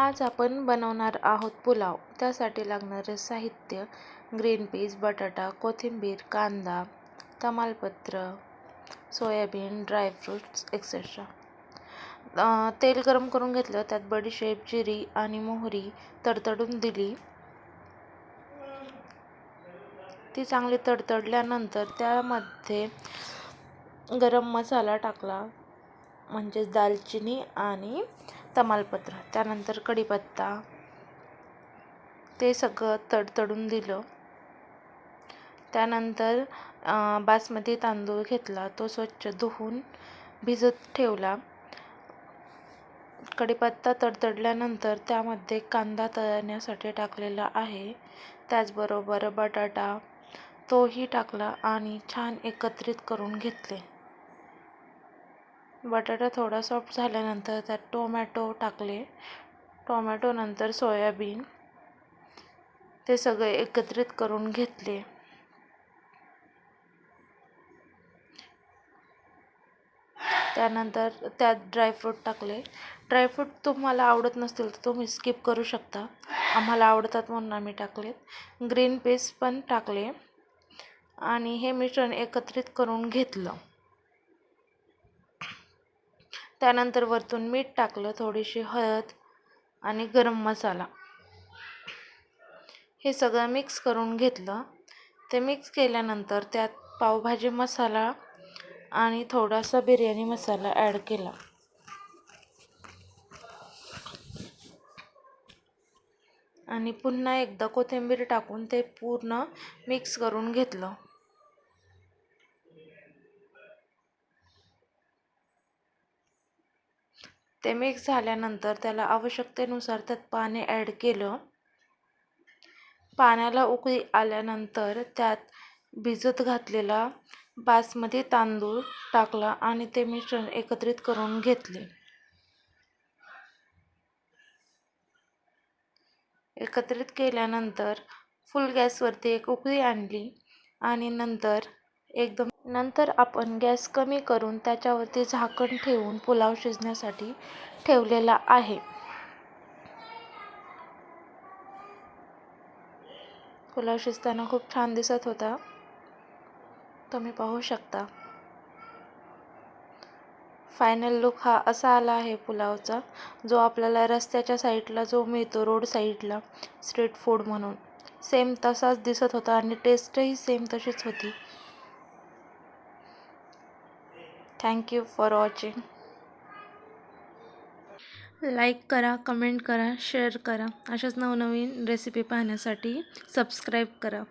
आज आपण बनवणार आहोत पुलाव. त्यासाठी लागणारे साहित्य ग्रीन पीस बटाटा कोथिंबीर कांदा तमालपत्र सोयाबीन ड्रायफ्रूट्स एक्सेट्रा तेल गरम करून घेतलं त्यात बडीशेप जिरी आणि मोहरी तडतडून दिली. ती चांगली तडतडल्यानंतर त्यामध्ये गरम मसाला टाकला म्हणजेच दालचिनी आणि तमालपत्र त्यानंतर कढीपत्ता ते सगळं तडतडून दिलं. त्यानंतर बासमती तांदूळ घेतला तो स्वच्छ धुवून भिजत ठेवला. कढीपत्ता तडतडल्यानंतर त्यामध्ये कांदा तळण्यासाठी टाकलेला आहे. त्याचबरोबर बटाटा तोही टाकला आणि छान एकत्रित करून घेतले. बटाटा थोडा सॉफ्ट झाल्यानंतर त्यात टोमॅटो टाकले. टोमॅटोनंतर सोयाबीन ते सगळे एकत्रित करून घेतले. त्यानंतर त्यात ड्रायफ्रूट टाकले. ड्रायफ्रूट तुम्हाला आवडत नसतील तर तुम्ही स्किप करू शकता. आम्हाला आवडतात म्हणून आम्ही टाकलेत. ग्रीन पीस पण टाकले. आणि हे मिश्रण एकत्रित करून घेतलं. त्यानंतर वरतून मीठ टाकलं थोडीशी हळद आणि गरम मसाला. हे सगळं मिक्स करून घेतलं. ते मिक्स केल्यानंतर त्यात पावभाजी मसाला आणि थोडासा बिर्याणी मसाला ॲड केला. आणि पुन्हा एकदा कोथिंबीर टाकून ते पूर्ण मिक्स करून घेतलं. ते मिक्स झाल्यानंतर त्याला आवश्यकतेनुसार त्यात पाणी ॲड केलं. पाण्याला उकळी आल्यानंतर त्यात भिजत घातलेला बासमती तांदूळ टाकला आणि ते मिश्रण एकत्रित करून घेतले. एकत्रित केल्यानंतर फुल गॅसवरती एक उकळी आणली आणि नंतर एकदम नंतर आपण गॅस कमी करून त्याच्यावरती झाकण ठेवून पुलाव शिजण्यासाठी ठेवलेला आहे. पुलाव शिजताना खूप छान दिसत होता. तुम्ही पाहू शकता. फायनल लुक हा असा आला आहे पुलावचा जो आपल्याला रस्त्याच्या साईडला जो मिळतो रोड साईडला स्ट्रीट फूड म्हणून. सेम तसाच दिसत होता आणि टेस्टही सेम तशीच होती. Thank you for watching like करा कमेंट करा शेअर करा. अशाच नवनवीन रेसिपी पाहण्यासाठी सबस्क्राईब करा.